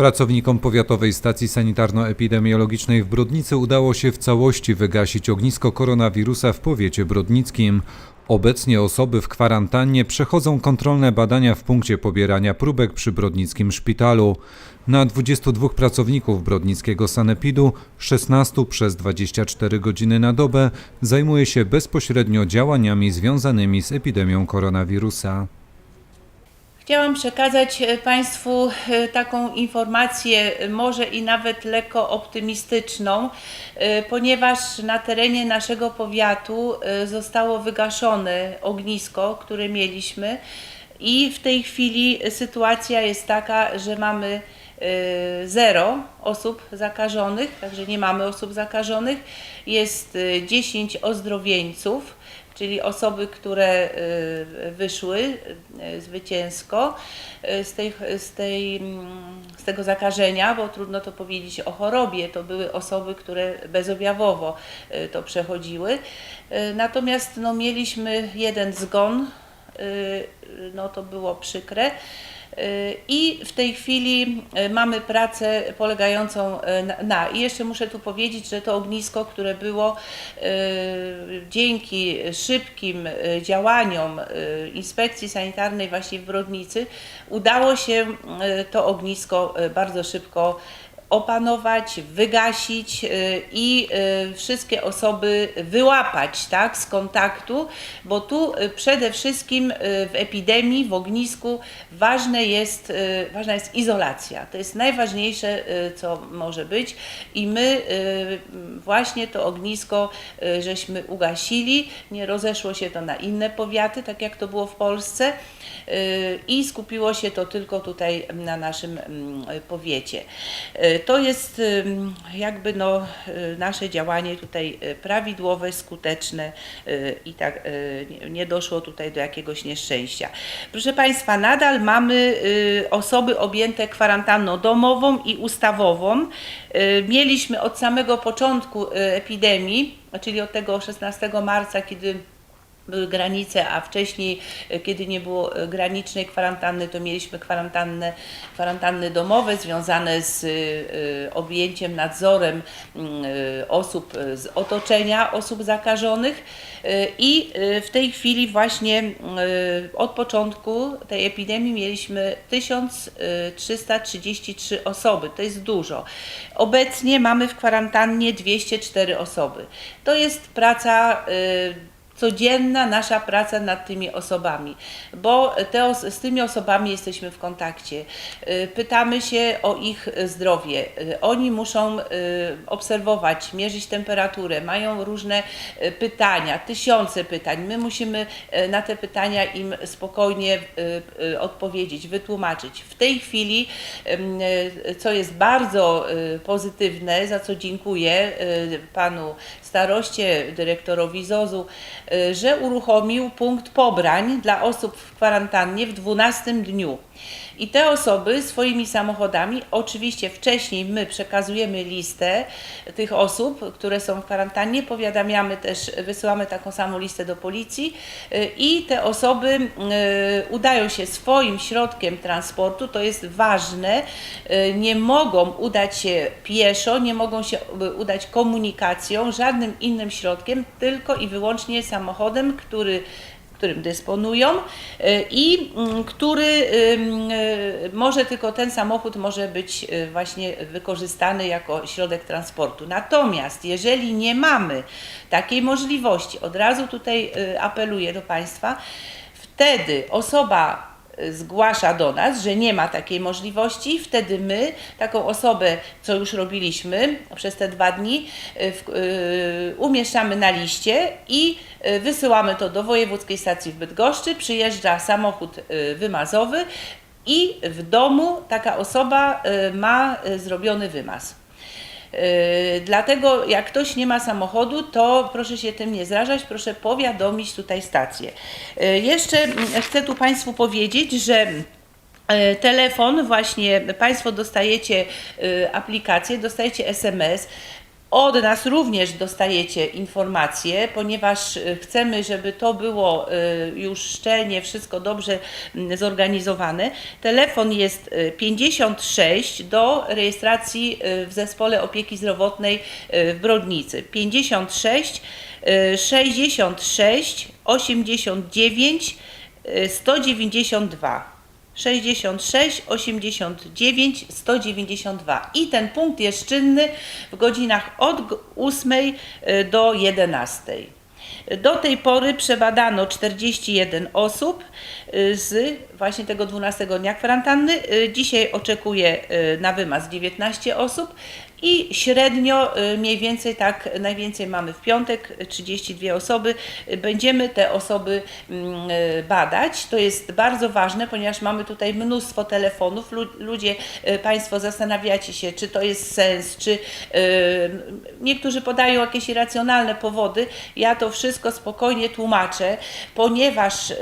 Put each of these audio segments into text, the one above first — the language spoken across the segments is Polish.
Pracownikom Powiatowej Stacji Sanitarno-Epidemiologicznej w Brodnicy udało się w całości wygasić ognisko koronawirusa w powiecie brodnickim. Obecnie osoby w kwarantannie przechodzą kontrolne badania w punkcie pobierania próbek przy Brodnickim Szpitalu. Na 22 pracowników Brodnickiego Sanepidu 16 przez 24 godziny na dobę zajmuje się bezpośrednio działaniami związanymi z epidemią koronawirusa. Chciałam przekazać e, Państwu e, taką informację, e, może i nawet lekko optymistyczną, ponieważ na terenie naszego powiatu zostało wygaszone ognisko, które mieliśmy i w tej chwili sytuacja jest taka, że mamy zero osób zakażonych, także nie mamy osób zakażonych, jest e, 10 ozdrowieńców czyli osoby, które y, wyszły y, zwycięsko y, z, tej, z, tej, mm, z tego zakażenia, bo trudno to powiedzieć o chorobie, to były osoby, które bezobjawowo to przechodziły. Natomiast no, mieliśmy jeden zgon, no to było przykre. I w tej chwili y, mamy pracę polegającą y, na. I jeszcze muszę tu powiedzieć, że to ognisko, które było y, dzięki szybkim działaniom inspekcji sanitarnej właśnie w Brodnicy, udało się to ognisko bardzo szybko opanować, wygasić y, i y, wszystkie osoby wyłapać tak, z kontaktu, bo tu y, przede wszystkim w epidemii, w ognisku ważne jest, ważna jest izolacja. To jest najważniejsze, co może być i my właśnie to ognisko żeśmy ugasili, nie rozeszło się to na inne powiaty, tak jak to było w Polsce i skupiło się to tylko tutaj na naszym mm, powiecie. To jest jakby no, y, nasze działanie tutaj y, prawidłowe, skuteczne y, i tak nie- doszło tutaj do jakiegoś nieszczęścia. Proszę Państwa, nadal mamy osoby objęte kwarantanną domową i ustawową. Mieliśmy od samego początku epidemii, czyli od tego 16 marca, kiedy były granice, a wcześniej, e, kiedy nie było e, granicznej kwarantanny, to mieliśmy kwarantannę, kwarantanny domowe związane z e, objęciem nadzorem mm, osób z otoczenia osób zakażonych i w tej chwili właśnie e, od początku tej epidemii mieliśmy 1333 osoby, to jest dużo. Obecnie mamy w kwarantannie 204 osoby. To jest praca codzienna nasza praca nad tymi osobami, bo te, z tymi osobami jesteśmy w kontakcie. Y, Pytamy się o ich zdrowie. Y, Oni muszą y, obserwować, mierzyć temperaturę, mają różne pytania, tysiące pytań. My musimy na te pytania im spokojnie odpowiedzieć, wytłumaczyć. W tej chwili, co jest bardzo pozytywne, za co dziękuję panu staroście, dyrektorowi ZOZ-u, że uruchomił punkt pobrań dla osób w kwarantannie w 12 dniu. I te osoby swoimi samochodami, oczywiście wcześniej my przekazujemy listę tych osób, które są w kwarantannie, powiadamiamy też, wysyłamy taką samą listę do policji y, i te osoby y, udają się swoim środkiem transportu, to jest ważne, y, nie mogą udać się pieszo, nie mogą się y, udać komunikacją, żadnym innym środkiem, tylko i wyłącznie samochodem, który którym dysponują y, i mm, który y, może tylko ten samochód może być y, właśnie wykorzystany jako środek transportu. Natomiast jeżeli nie mamy takiej możliwości, od razu tutaj apeluję do Państwa, wtedy osoba zgłasza do nas, że nie ma takiej możliwości, wtedy my taką osobę, co już robiliśmy przez te dwa dni, w, y, umieszczamy na liście i y, wysyłamy to do Wojewódzkiej Stacji w Bydgoszczy, przyjeżdża samochód wymazowy i w domu taka osoba ma zrobiony wymaz. Yy, Dlatego jak ktoś nie ma samochodu, to proszę się tym nie zrażać, proszę powiadomić tutaj stację. Yy, Jeszcze mm, chcę tu Państwu powiedzieć, że e, telefon, właśnie Państwo dostajecie aplikację, dostajecie SMS. Od nas również dostajecie informacje, ponieważ y, chcemy, żeby to było y, już szczelnie, wszystko dobrze mm, zorganizowane. Telefon jest y, 56 do rejestracji y, w Zespole Opieki Zdrowotnej y, w Brodnicy. 56 y, 66 89 y, 192. 66 89 192 i ten punkt jest czynny w godzinach od g- 8 y, do 11. Do tej pory przebadano 41 osób z właśnie tego 12 dnia kwarantanny. Y, Dzisiaj oczekuje y, na wymaz 19 osób i średnio y, mniej więcej tak, najwięcej mamy w piątek, y, 32 osoby. Y, Będziemy te osoby mm, y, badać. To jest bardzo ważne, ponieważ mamy tutaj mnóstwo telefonów. Lu- Ludzie, y, Państwo zastanawiacie się, czy to jest sens, czy y, niektórzy podają jakieś irracjonalne powody. Ja to wszystko spokojnie tłumaczę, ponieważ y,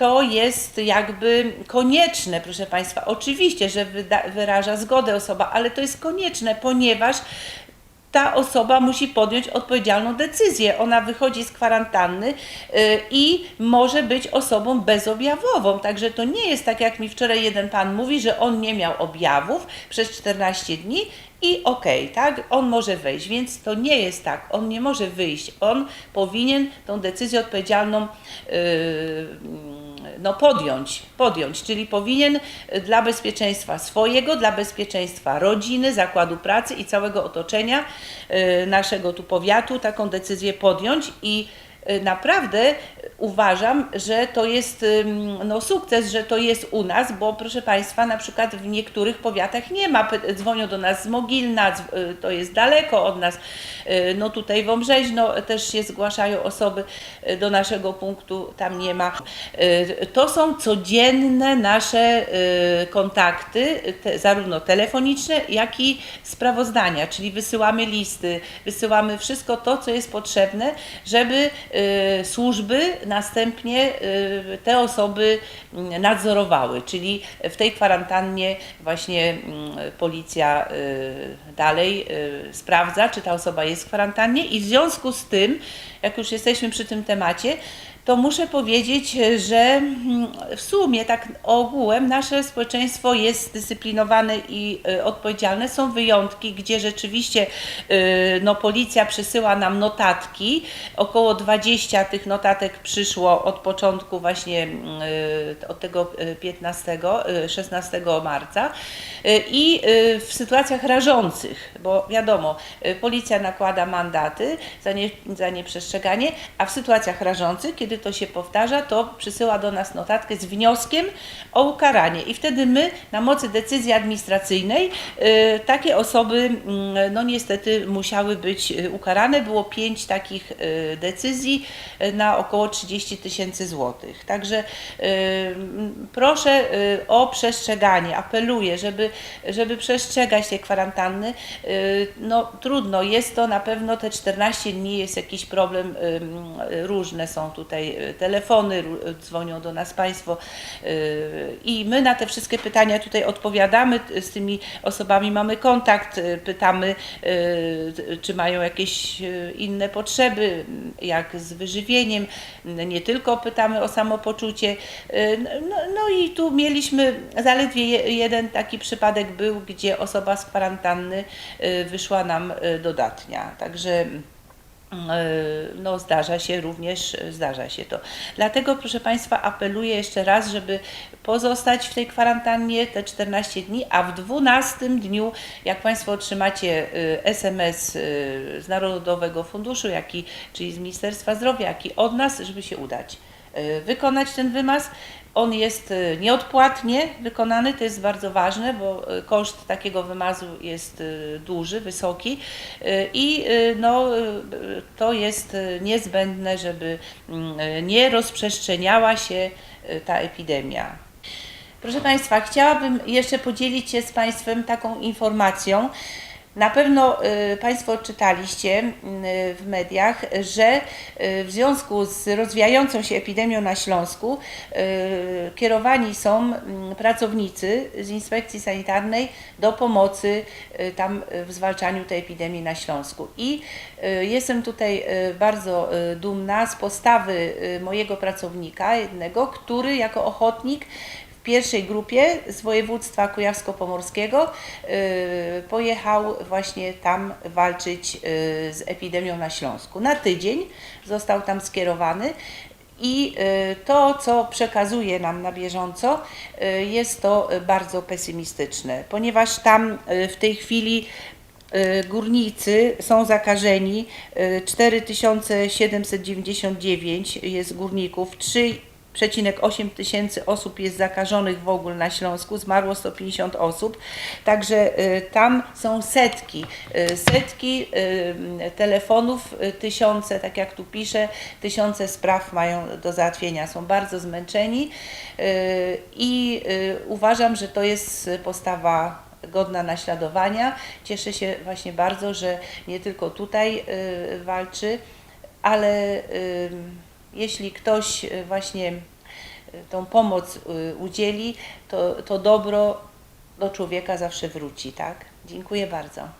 to jest jakby konieczne, proszę Państwa. Oczywiście, że wyraża zgodę osoba, ale to jest konieczne, ponieważ ta osoba musi podjąć odpowiedzialną decyzję. Ona wychodzi z kwarantanny y, i może być osobą bezobjawową. Także to nie jest tak, jak mi wczoraj jeden pan mówi, że on nie miał objawów przez 14 dni i okej, tak, on może wejść, więc to nie jest tak, on nie może wyjść, on powinien tą decyzję odpowiedzialną yy, no, podjąć, podjąć, czyli powinien dla bezpieczeństwa swojego, dla bezpieczeństwa rodziny, zakładu pracy i całego otoczenia yy, naszego tu powiatu taką decyzję podjąć i naprawdę uważam, że to jest no, sukces, że to jest u nas, bo proszę Państwa, na przykład w niektórych powiatach nie ma, dzwonią do nas z Mogilna, y, to jest daleko od nas, Y, no tutaj Wąbrzeźno też się zgłaszają osoby y, do naszego punktu, tam nie ma. Y, To są codzienne nasze y, kontakty, y, te, zarówno telefoniczne, jak i sprawozdania, czyli wysyłamy listy, wysyłamy wszystko to, co jest potrzebne, żeby y, służby następnie y, te osoby mm, nadzorowały, czyli w tej kwarantannie właśnie mm, policja y, dalej y, sprawdza, czy ta osoba jest w kwarantannie i w związku z tym, jak już jesteśmy przy tym temacie, to muszę powiedzieć, że mm, w sumie tak ogółem nasze społeczeństwo jest zdyscyplinowane i y, odpowiedzialne. Są wyjątki, gdzie rzeczywiście y, no, policja przysyła nam notatki. Około 20 tych notatek przyszło od początku właśnie y, od tego y, 15, y, 16 marca. I w sytuacjach rażących, bo wiadomo, policja nakłada mandaty za, nie, za nieprzestrzeganie, a w sytuacjach rażących, kiedy to się powtarza, to przysyła do nas notatkę z wnioskiem o ukaranie. I wtedy my, na mocy decyzji administracyjnej, y, takie osoby, mm, no niestety, musiały być y, ukarane. Było pięć takich y, decyzji na około 30 tysięcy złotych. Także mm, proszę o przestrzeganie, apeluję, żeby, żeby przestrzegać tej kwarantanny. No trudno, jest to na pewno te 14 dni, jest jakiś problem, różne są tutaj y, telefony, ró- y, dzwonią do nas Państwo y, i my na te wszystkie pytania tutaj odpowiadamy, z tymi osobami mamy kontakt, pytamy, czy mają jakieś inne potrzeby, jak z wyżywieniem, nie tylko pytamy o samopoczucie. No, no i tu mieliśmy zaledwie je- jeden taki przypadek był, gdzie osoba z kwarantanny wyszła nam dodatnia. Także no, zdarza się również, zdarza się to. Dlatego, proszę Państwa, apeluję jeszcze raz, żeby pozostać w tej kwarantannie te 14 dni, a w 12 dniu, jak Państwo otrzymacie SMS y, z Narodowego Funduszu, jak i, czyli z Ministerstwa Zdrowia, jak i od nas, żeby się udać, wykonać ten wymaz. On jest y, nieodpłatnie wykonany, to jest bardzo ważne, bo y, koszt takiego wymazu jest y, duży, wysoki i no, to jest niezbędne, żeby mm, nie rozprzestrzeniała się ta epidemia. Proszę Państwa, chciałabym jeszcze podzielić się z Państwem taką informacją. Na pewno y, Państwo czytaliście y, w mediach, że y, w związku z rozwijającą się epidemią na Śląsku kierowani są mm, pracownicy z inspekcji sanitarnej do pomocy tam w zwalczaniu tej epidemii na Śląsku. I jestem tutaj bardzo dumna z postawy mojego pracownika, jednego, który jako ochotnik w pierwszej grupie z województwa kujawsko-pomorskiego y, pojechał właśnie tam walczyć y, z epidemią na Śląsku. Na tydzień został tam skierowany i y, to, co przekazuje nam na bieżąco, jest to bardzo pesymistyczne, ponieważ tam w tej chwili górnicy są zakażeni, y, 4799 jest górników, 3,8 tysięcy osób jest zakażonych w ogóle na Śląsku, zmarło 150 osób, także y, tam są setki, y, setki y, telefonów, tysiące, tak jak tu piszę, tysiące spraw mają do załatwienia, są bardzo zmęczeni i uważam, że to jest postawa godna naśladowania. Cieszę się właśnie bardzo, że nie tylko tutaj walczy, ale jeśli ktoś y, właśnie y, tą pomoc y, udzieli, to, to dobro do człowieka zawsze wróci, tak? Dziękuję bardzo.